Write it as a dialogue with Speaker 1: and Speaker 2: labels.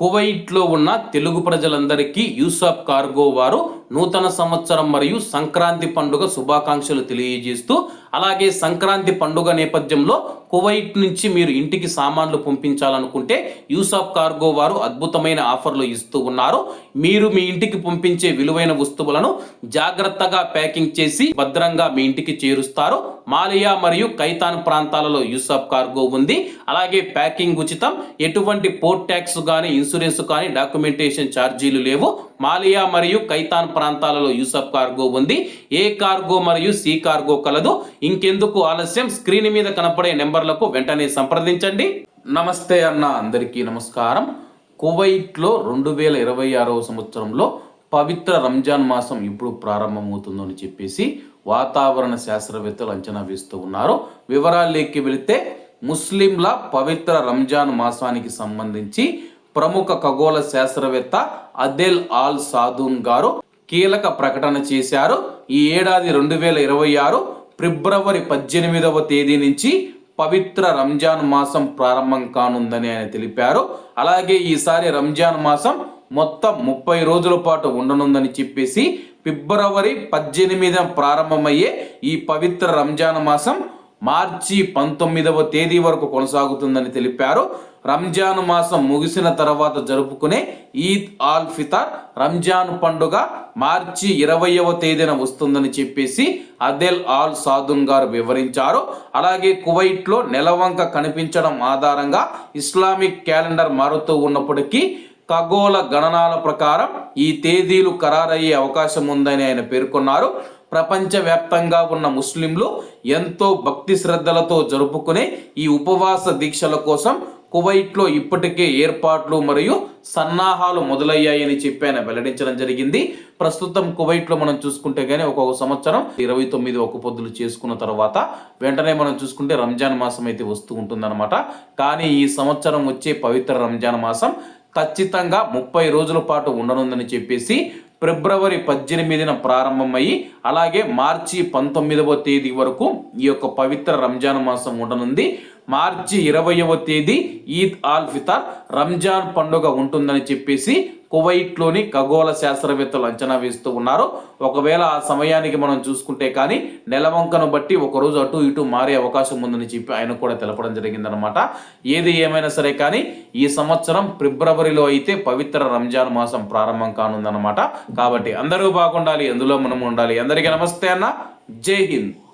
Speaker 1: కువైట్లో ఉన్న తెలుగు ప్రజలందరికీ యూసఫ్ కార్గో వారు నూతన సంవత్సరం మరియు సంక్రాంతి పండుగ శుభాకాంక్షలు తెలియజేస్తూ అలాగే సంక్రాంతి పండుగ నేపథ్యంలో కువైట్ నుంచి మీరు ఇంటికి సామాన్లు పంపించాలనుకుంటే యూసాఫ్ కార్గో వారు అద్భుతమైన ఆఫర్లు ఇస్తూ ఉన్నారు. మీరు మీ ఇంటికి పంపించే విలువైన వస్తువులను జాగ్రత్తగా ప్యాకింగ్ చేసి భద్రంగా మీ ఇంటికి చేరుస్తారు. మాలియా మరియు కైతాన్ ప్రాంతాలలో యూసాఫ్ కార్గో ఉంది. అలాగే ప్యాకింగ్ ఉచితం. ఎటువంటి పోర్ట్ ట్యాక్స్ కానీ ఇన్సూరెన్స్ కానీ డాక్యుమెంటేషన్ ఛార్జీలు లేవు. మాలియా మరియు కైతాన్ ప్రాంతాలలో యూసఫ్ కార్గో ఉంది. ఏ కార్గో మరియు సి కార్గో కలదు. ఇంకెందుకు ఆలస్యం? స్క్రీన్ మీద కనపడే నెంబర్లకు వెంటనే సంప్రదించండి. నమస్తే అన్న అందరికీ నమస్కారం. కువైట్లో రెండు వేల ఇరవై ఆరవ సంవత్సరంలో పవిత్ర రంజాన్ మాసం ఇప్పుడు ప్రారంభమవుతుందని చెప్పేసి వాతావరణ శాస్త్రవేత్తలు అంచనా వేస్తూ ఉన్నారు. వివరాల్లోకి వెళితే ముస్లింల పవిత్ర రంజాన్ మాసానికి సంబంధించి ప్రముఖ ఖగోళ శాస్త్రవేత్త అదెల్ ఆల్ సాదూన్ గారు కీలక ప్రకటన చేశారు. ఈ ఏడాది రెండు వేల ఇరవై ఆరు ఫిబ్రవరి పద్దెనిమిదవ తేదీ నుంచి పవిత్ర రంజాన్ మాసం ప్రారంభం కానుందని ఆయన తెలిపారు. అలాగే ఈసారి రంజాన్ మాసం మొత్తం ముప్పై రోజుల పాటు ఉండనుందని చెప్పేసి ఫిబ్రవరి పద్దెనిమిది ప్రారంభమయ్యే ఈ పవిత్ర రంజాన్ మాసం మార్చి పంతొమ్మిదవ తేదీ వరకు కొనసాగుతుందని తెలిపారు. రంజాన్ మాసం ముగిసిన తర్వాత జరుపుకునే ఈద్ ఆల్ ఫితర్ రంజాన్ పండుగ మార్చి ఇరవయవ తేదీన వస్తుందని చెప్పేసి అదెల్ ఆల్ సాదున్ గారు వివరించారు. అలాగే కువైట్లో నెలవంక కనిపించడం ఆధారంగా ఇస్లామిక్ క్యాలెండర్ మారుతూ ఉన్నప్పటికీ ఖగోళ గణనాల ప్రకారం ఈ తేదీలు ఖరారయ్యే అవకాశం ఉందని ఆయన పేర్కొన్నారు. ప్రపంచవ్యాప్తంగా ఉన్న ముస్లింలు ఎంతో భక్తి శ్రద్ధలతో జరుపుకునే ఈ ఉపవాస దీక్షల కోసం కువైట్లో ఇప్పటికే ఏర్పాట్లు మరియు సన్నాహాలు మొదలయ్యాయని చెప్పి ఆయన వెల్లడించడం జరిగింది. ప్రస్తుతం కువైట్లో మనం చూసుకుంటే కానీ ఒక్కొక్క సంవత్సరం ఇరవై తొమ్మిది ఒక పొద్దులు చేసుకున్న తర్వాత వెంటనే మనం చూసుకుంటే రంజాన్ మాసం అయితే వస్తూ ఉంటుందన్నమాట. కానీ ఈ సంవత్సరం వచ్చే పవిత్ర రంజాన్ మాసం ఖచ్చితంగా ముప్పై రోజుల పాటు ఉండనుందని చెప్పేసి ఫిబ్రవరి పద్దెనిమిదిన ప్రారంభమయ్యి అలాగే మార్చి పంతొమ్మిదవ తేదీ వరకు ఈ యొక్క పవిత్ర రంజాన్ మాసం ఉండనుంది. మార్చి ఇరవయవ తేదీ ఈద్ ఆల్ ఫితర్ రంజాన్ పండుగ ఉంటుందని చెప్పేసి కువైట్లోని ఖగోళ శాస్త్రవేత్తలు అంచనా వేస్తూ ఉన్నారు. ఒకవేళ ఆ సమయానికి మనం చూసుకుంటే కానీ నెలవంకను బట్టి ఒకరోజు అటు ఇటు మారే అవకాశం ఉందని చెప్పి ఆయన కూడా తెలపడం జరిగిందనమాట ఏది ఏమైనా సరే కానీ ఈ సంవత్సరం ఫిబ్రవరిలో అయితే పవిత్ర రంజాన్ మాసం ప్రారంభం కానుందనమాట కాబట్టి అందరూ బాగుండాలి అందులో మనం ఉండాలి. అందరికీ నమస్తే అన్న. జై హింద్.